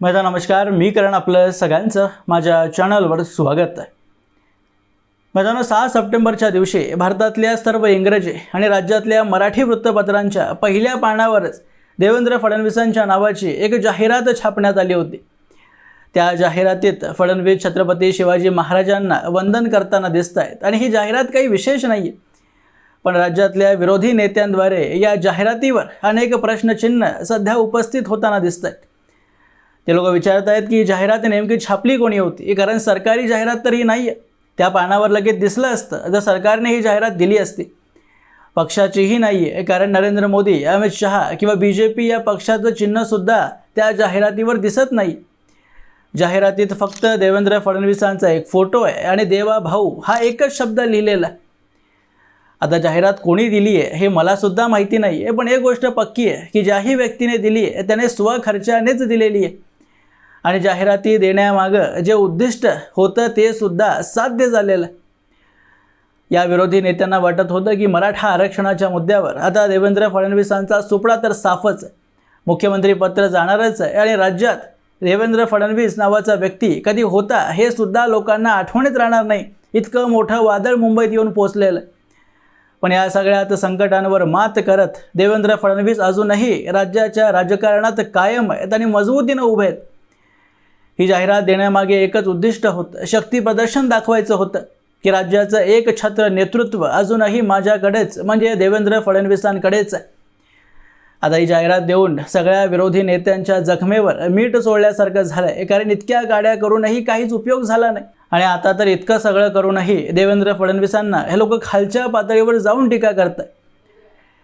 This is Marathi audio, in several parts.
माझा नमस्कार मी करण आपलं सगळ्यांचं माझ्या चॅनलवर स्वागत आहे. मैदानं सहा सप्टेंबरच्या दिवशी भारतातल्या सर्व इंग्रजी आणि राज्यातल्या मराठी वृत्तपत्रांच्या पहिल्या पानावरच देवेंद्र फडणवीसांच्या नावाची एक जाहिरात छापण्यात आली होती. त्या जाहिरातीत फडणवीस छत्रपती शिवाजी महाराजांना वंदन करताना दिसत आहेत आणि ही जाहिरात काही विशेष नाही आहे पण राज्यातल्या विरोधी नेत्यांद्वारे या जाहिरातीवर अनेक प्रश्नचिन्ह सध्या उपस्थित होताना दिसत आहेत ते लोक विचारत आहेत की जाहिरात नेमकी छापली कोणी होती? कारण सरकारी जाहिरात तर ही नाही आहे त्या पानावर लगेच दिसलं असतं. जर सरकारने ही जाहिरात दिली असती पक्षाचीही नाही आहे कारण नरेंद्र मोदी अमित शहा किंवा बी जे पी या पक्षाचं चिन्हसुद्धा त्या जाहिरातीवर दिसत नाही. जाहिरातीत फक्त देवेंद्र फडणवीसांचा एक फोटो आहे आणि देवा भाऊ हा एकच शब्द लिहिलेला आहे. आता जाहिरात कोणी दिली आहे हे मलासुद्धा माहिती नाही आहे पण एक गोष्ट पक्की आहे की ज्याही व्यक्तीने दिली आहे त्याने स्वखर्चानेच दिलेली आहे. आणि जाहिराती देण्यामागं जे उद्दिष्ट होतं ते सुद्धा साध्य झालेलं. आहे या विरोधी नेत्यांना वाटत होतं की मराठा आरक्षणाच्या मुद्द्यावर आता देवेंद्र फडणवीसांचा सुपडा तर साफच. मुख्यमंत्रीपत्र मुख्यमंत्री पत्र जाणारच आहे आणि राज्यात देवेंद्र फडणवीस नावाचा व्यक्ती कधी होता हे सुद्धा लोकांना आठवणीत राहणार नाही. इतकं मोठं वादळ मुंबईत येऊन पोचलेलं. पण या सगळ्यात संकटांवर मात करत देवेंद्र फडणवीस अजूनही राज्याच्या राजकारणात कायम आहेत आणि मजबूतीनं उभे आहेत. ही जाहिरात देण्यामागे एकच उद्दिष्ट होतं शक्ती प्रदर्शन दाखवायचं होतं की राज्याचं एक छत्र नेतृत्व अजूनही माझ्याकडेच म्हणजे देवेंद्र फडणवीसांकडेच आहे. आता ही जाहिरात देऊन सगळ्या विरोधी नेत्यांच्या जखमेवर मीठ सोडल्यासारखं झालं आहे कारण इतक्या गाड्या करूनही काहीच उपयोग झाला नाही. आणि आता तर इतकं सगळं करूनही देवेंद्र फडणवीसांना हे लोक खालच्या पातळीवर जाऊन टीका करत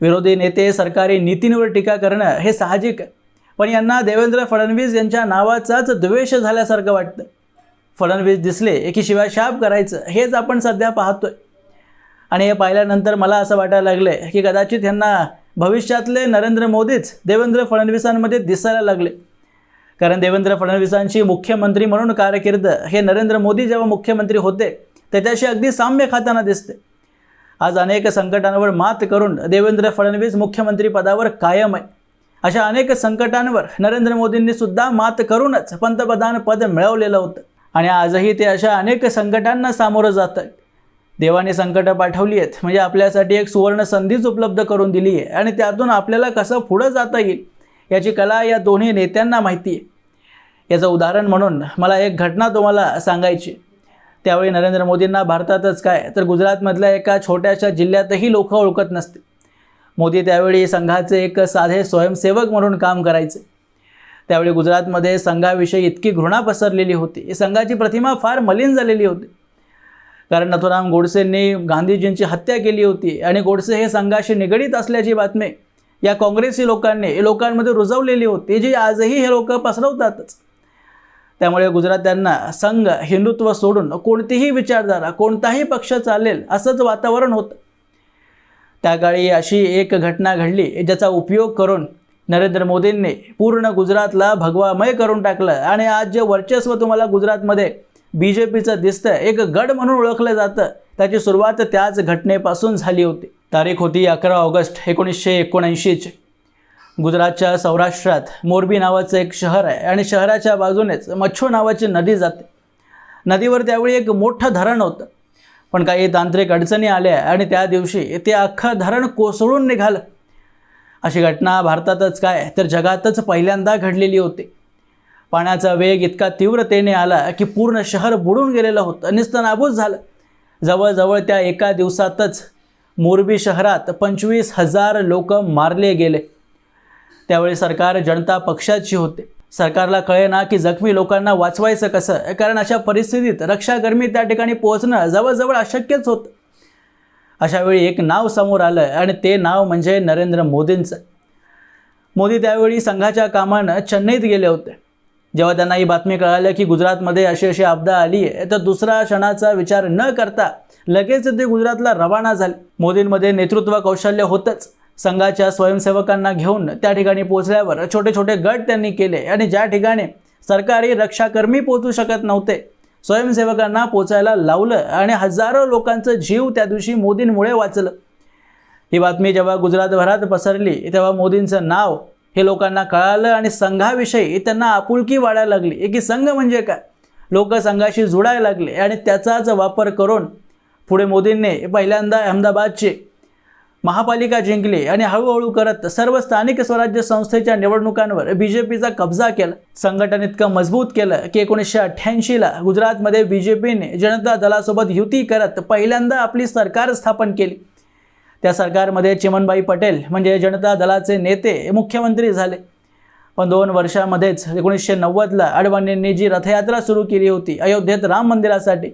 विरोधी नेते सरकारी नीतींवर टीका करणं हे साहजिक आहे. पण यांना देवेंद्र फडणवीस यांच्या नावाचाच द्वेष झाल्यासारखं वाटतं. फडणवीस दिसले की शिवाय शाप करायचं हेच आपण सध्या पाहतोय. आणि हे पाहिल्यानंतर मला असं वाटायला लागलं आहे की कदाचित यांना भविष्यातले नरेंद्र मोदीच देवेंद्र फडणवीसांमध्ये दिसायला लागले. कारण देवेंद्र फडणवीसांची मुख्यमंत्री म्हणून कारकीर्द हे नरेंद्र मोदी जेव्हा मुख्यमंत्री होते त्याच्याशी अगदी साम्य खाताना दिसते. आज अनेक संकटांवर मात करून देवेंद्र फडणवीस मुख्यमंत्री पदावर कायम आहे. अशा अनेक संकटांवर नरेंद्र मोदींनी सुद्धा मात करूनच पंतप्रधान पद मिळवलेलं होतं. आणि आजही ते अशा अनेक संकटांना सामोरं जात आहेत देवाने संकटं पाठवली आहेत. म्हणजे आपल्यासाठी एक सुवर्ण संधीच उपलब्ध करून दिली आहे. आणि त्यातून आपल्याला कसं पुढं जाता येईल याची कला या दोन्ही नेत्यांना माहिती आहे. याचं उदाहरण म्हणून मला एक घटना तुम्हाला सांगायची. त्यावेळी नरेंद्र मोदींना भारतातच काय तर गुजरातमधल्या एका छोट्याशा जिल्ह्यातही लोक ओळखत नसते मोदी त्यावेळी संघाचे एक साधे स्वयंसेवक म्हणून काम करायचे. त्यावेळी गुजरातमध्ये संघाविषयी इतकी घृणा पसरलेली होती. संघाची प्रतिमा फार मलिन झालेली होती. कारण नथुराम गोडसेंनी गांधीजींची हत्या केली होती आणि गोडसे हे संघाशी निगडीत असल्याची बातमी या काँग्रेसी लोकांनी लोकांमध्ये रुजवलेली होती जी आजही हे लोक पसरवतातच. त्यामुळे गुजरात्यांना संघ हिंदुत्व सोडून कोणतीही विचारधारा कोणताही पक्ष चालेल असंच वातावरण होतं. त्या काळी अशी एक घटना घडली ज्याचा उपयोग करून नरेंद्र मोदींनी पूर्ण गुजरातला भगवामय करून टाकलं. आणि आज जे वर्चस्व तुम्हाला गुजरातमध्ये बी जे पीचं दिसतं एक गड म्हणून ओळखलं जातं. त्याची सुरुवात त्याच घटनेपासून झाली होती. तारीख होती अकरा ऑगस्ट एकोणीसशे एकोणऐंशीची. गुजरातच्या सौराष्ट्रात मोरबी नावाचं एक शहर आहे आणि शहराच्या बाजूनेच मच्छू नावाची नदी जाते. नदीवर त्यावेळी एक मोठं धरण होतं. पण काही तांत्रिक अडचणी आल्या आणि त्या दिवशी ते अख्खं धरण कोसळून निघालं. अशी घटना भारतातच काय तर जगातच पहिल्यांदा घडलेली होती. पाण्याचा वेग इतका तीव्रतेने आला की पूर्ण शहर बुडून गेलेलं होतं. निस्तनाबूत झालं. जवळजवळ त्या एका दिवसातच मोरबी शहरात पंचवीस हजार लोक मारले गेले. त्यावेळी सरकार जनता पक्षाची होते. सरकारला कळेना की जखमी लोकांना वाचवायचं कसं? कारण अशा परिस्थितीत रक्षाकर्मी त्या ठिकाणी पोहोचणं जवळजवळ अशक्यच होतं. अशावेळी एक नाव समोर आलं आणि ते नाव म्हणजे नरेंद्र मोदींचं. मोदी त्यावेळी संघाच्या कामानं चेन्नईत गेले होते. जेव्हा त्यांना ही बातमी कळाली की गुजरातमध्ये अशी अशी आपदा आली आहे तर दुसरा क्षणाचा विचार न करता लगेच ते गुजरातला रवाना झाले. मोदींमध्ये नेतृत्व कौशल्य होतंच. संघाच्या स्वयंसेवकांना घेऊन त्या ठिकाणी पोहोचल्यावर छोटे छोटे गट त्यांनी केले आणि ज्या ठिकाणी सरकारी रक्षाकर्मी पोहोचू शकत नव्हते स्वयंसेवकांना पोचायला लावलं आणि हजारो लोकांचं जीव त्या दिवशी मोदींमुळे वाचलं. ही बातमी जेव्हा गुजरातभरात पसरली तेव्हा मोदींचं नाव हे लोकांना कळालं आणि संघाविषयी त्यांना आपुलकी वाढायला लागली. की संघ म्हणजे काय? लोक संघाशी जुडायला लागले आणि त्याचाच वापर करून पुढे मोदींनी पहिल्यांदा अहमदाबादचे महापालिका जिंकली आणि हळूहळू करत सर्व स्थानिक स्वराज्य संस्थेच्या निवडणुकांवर बी जे पीचा कब्जा केला. संघटन इतकं मजबूत केलं की एकोणीसशे अठ्ठ्याऐंशीला गुजरातमध्ये बी जे पीने जनता दलासोबत युती करत पहिल्यांदा आपली सरकार स्थापन केली. त्या सरकारमध्ये चिमनबाई पटेल म्हणजे जनता दलाचे नेते मुख्यमंत्री झाले. पण दोन वर्षामध्येच एकोणीसशे नव्वदला अडवाणींनी जी रथयात्रा सुरू केली होती अयोध्येत राम मंदिरासाठी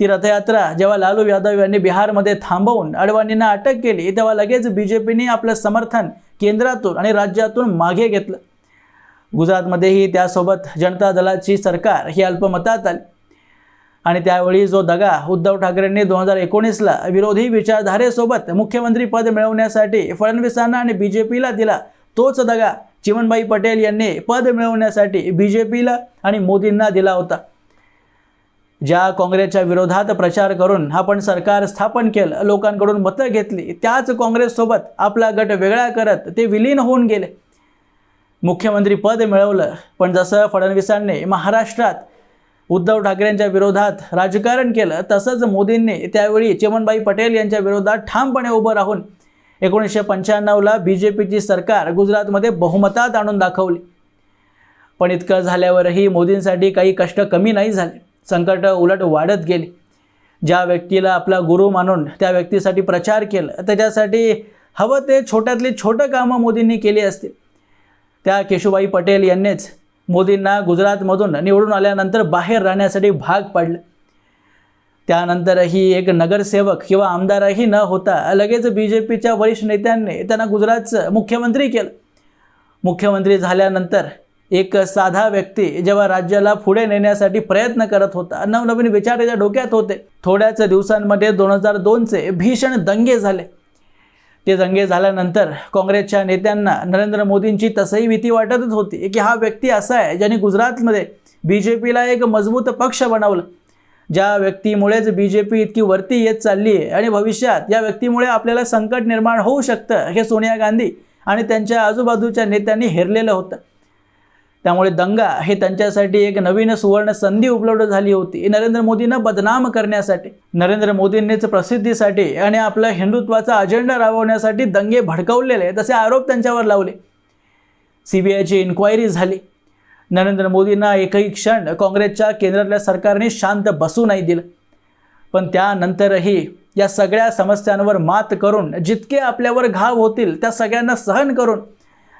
ती रथयात्रा जेव्हा लालू यादव यांनी बिहारमध्ये थांबवून अडवाणींना अटक केली तेव्हा लगेच बी जे पीने आपलं समर्थन केंद्रातून आणि राज्यातून मागे घेतलं. गुजरातमध्येही त्यासोबत जनता दलाची सरकार ही अल्पमतात आली. आणि त्यावेळी जो दगा उद्धव ठाकरेंनी दोन हजार एकोणीसला विरोधी विचारधारेसोबत मुख्यमंत्रीपद मिळवण्यासाठी फडणवीसांना आणि बी जे पीला दिला तोच दगा चिमनबाई पटेल यांनी पद मिळवण्यासाठी बी जे पीला आणि मोदींना दिला होता. ज्या काँग्रेसच्या विरोधात प्रचार करून आपण सरकार स्थापन केलं लोकांकडून मतं घेतली त्याच काँग्रेससोबत आपला गट वेगळा करत ते विलीन होऊन गेले. मुख्यमंत्री पद मिळवलं पण जसं फडणवीसांनी महाराष्ट्रात उद्धव ठाकरेंच्या विरोधात राजकारण केलं तसंच मोदींनी त्यावेळी चिमनबाई पटेल यांच्या विरोधात ठामपणे उभं राहून एकोणीसशे पंच्याण्णवला बी जे पीची सरकार गुजरातमध्ये बहुमतात आणून दाखवली. पण इतकं झाल्यावरही मोदींसाठी काही कष्ट कमी नाही झाले. संकट उलट वाढत गेली. ज्या व्यक्तीला आपला गुरु मानून त्या व्यक्तीसाठी प्रचार केला त्याच्यासाठी हवं ते छोट्यातली छोटं कामं मोदींनी केली असतील. त्या केशुबाई पटेल यांनीच मोदींना गुजरातमधून निवडून आल्यानंतर बाहेर राहण्यासाठी भाग पाडलं. त्यानंतरही एक नगरसेवक किंवा आमदारही न होता लगेच बी जे पीच्या वरिष्ठ नेत्यांनी त्यांना गुजरातचं मुख्यमंत्री केलं. मुख्यमंत्री झाल्यानंतर एक साधा व्यक्ती जेव्हा राज्याला पुढे नेण्यासाठी प्रयत्न करत होता नवनवीन विचार त्याच्या डोक्यात होते. थोड्याच दिवसांमध्ये दोन हजार दोनचे भीषण दंगे झाले. ते दंगे झाल्यानंतर काँग्रेसच्या नेत्यांना नरेंद्र मोदींची तसंही भीती वाटतच होती की हा व्यक्ती असा आहे ज्याने गुजरातमध्ये बी जे पीला एक मजबूत पक्ष बनवलं. ज्या व्यक्तीमुळेच बी जे पी इतकी वरती येत चालली आहे आणि भविष्यात या व्यक्तीमुळे आपल्याला संकट निर्माण होऊ शकतं हे सोनिया गांधी आणि त्यांच्या आजूबाजूच्या नेत्यांनी हेरलेलं होतं. त्यामुळे दंगा हे त्यांच्यासाठी एक नवीन सुवर्ण संधी उपलब्ध झाली होती. नरेंद्र मोदींना बदनाम करण्यासाठी नरेंद्र मोदींनीच प्रसिद्धीसाठी आणि आपला हिंदुत्वाचा अजेंडा राबवण्यासाठी दंगे भडकवलेले तसे आरोप त्यांच्यावर लावले. सी बी आयची इन्क्वायरी झाली. नरेंद्र मोदींना एकही क्षण काँग्रेसच्या केंद्रातल्या सरकारने शांत बसू नाही दिलं. पण त्यानंतरही या सगळ्या समस्यांवर मात करून जितके आपल्यावर घाव होतील त्या सगळ्यांना सहन करून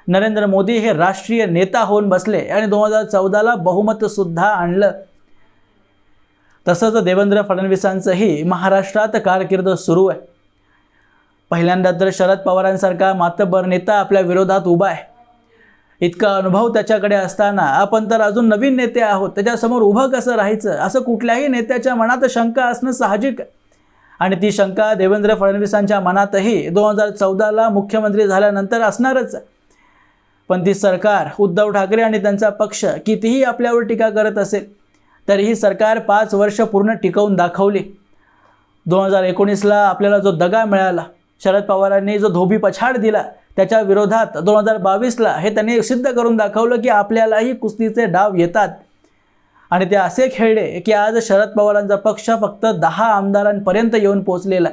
नरेंद्र मोदी हे राष्ट्रीय नेता होऊन बसले आणि दोन हजार चौदाला बहुमतसुद्धा आणलं. तसंच देवेंद्र फडणवीसांचंही महाराष्ट्रात कारकीर्द सुरू आहे. पहिल्यांदा तर शरद पवारांसारखा मातबर नेता आपल्या विरोधात उभा आहे. इतका अनुभव त्याच्याकडे असताना आपण तर अजून नवीन नेते आहोत त्याच्यासमोर उभं कसं राहायचं असं कुठल्याही नेत्याच्या मनात शंका असणं साहजिक आणि ती शंका देवेंद्र फडणवीसांच्या मनातही दोन हजार चौदाला मुख्यमंत्री झाल्यानंतर असणारच आहे. पण ती सरकार उद्धव ठाकरे आणि त्यांचा पक्ष कितीही आपल्यावर टीका करत असेल तरीही सरकार पाच वर्ष पूर्ण टिकवून दाखवली. दोन हजार एकोणीसला आपल्याला जो दगा मिळाला शरद पवारांनी जो धोबी पछाड दिला त्याच्या विरोधात दोन हजार बावीसला हे त्यांनी सिद्ध करून दाखवलं की आपल्यालाही कुस्तीचे डाव येतात. आणि ते असे खेळले की आज शरद पवारांचा पक्ष फक्त दहा आमदारांपर्यंत येऊन पोचलेला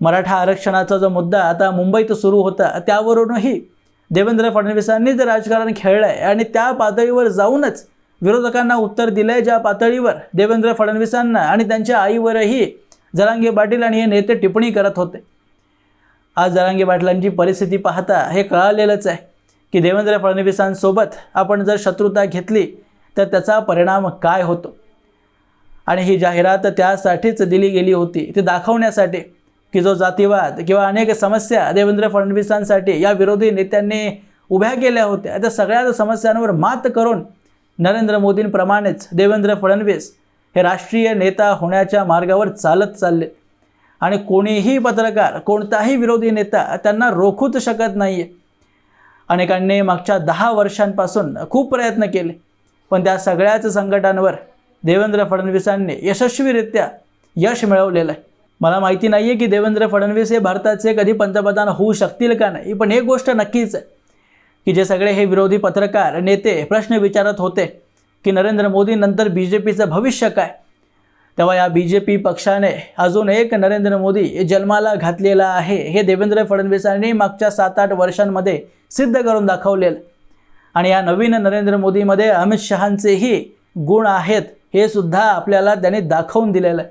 मराठा आरक्षणाचा जो मुद्दा आता मुंबईत सुरू होता त्यावरूनही देवेंद्र फडणवीसांनी जे राजकारण खेळलं आहे आणि त्या पातळीवर जाऊनच विरोधकांना उत्तर दिलं आहे ज्या पातळीवर देवेंद्र फडणवीसांना आणि त्यांच्या आईवरही जरांगे पाटील आणि हे नेते टिप्पणी करत होते. आज जरांगे पाटलांची परिस्थिती पाहता हे कळालेलंच आहे की देवेंद्र फडणवीसांसोबत आपण जर शत्रुता घेतली तर त्याचा परिणाम काय होतो? आणि ही जाहिरात त्यासाठीच दिली गेली होती ते दाखवण्यासाठी की जो जातीवाद किंवा अनेक समस्या देवेंद्र फडणवीसांसाठी या विरोधी नेत्यांनी उभ्या केल्या होत्या. त्या सगळ्या समस्यांवर मात करून नरेंद्र मोदींप्रमाणेच देवेंद्र फडणवीस हे राष्ट्रीय नेता होण्याच्या मार्गावर चालत चालले. आणि कोणीही पत्रकार कोणताही विरोधी नेता त्यांना रोखूच शकत नाही आहे अनेकांनी मागच्या दहा वर्षांपासून खूप प्रयत्न केले पण त्या सगळ्याच संकटांवर देवेंद्र फडणवीसांनी यशस्वीरित्या यश मिळवलेलं आहे. मला माहिती नाही आहे की देवेंद्र फडणवीस हे भारताचे कधी पंतप्रधान होऊ शकतील का नाही पण एक गोष्ट नक्कीच आहे की जे सगळे हे विरोधी पत्रकार नेते प्रश्न विचारत होते की नरेंद्र मोदी नंतर बी जे पीचं भविष्य काय? तेव्हा या बी जे पी पक्षाने अजून एक नरेंद्र मोदी जन्माला घातलेला आहे हे देवेंद्र फडणवीसांनी मागच्या सात आठ वर्षांमध्ये सिद्ध करून दाखवलेलं. आणि या नवीन नरेंद्र मोदीमध्ये अमित शहांचेही गुण आहेत हे सुद्धा आपल्याला त्यांनी दाखवून दिलेलं आहे.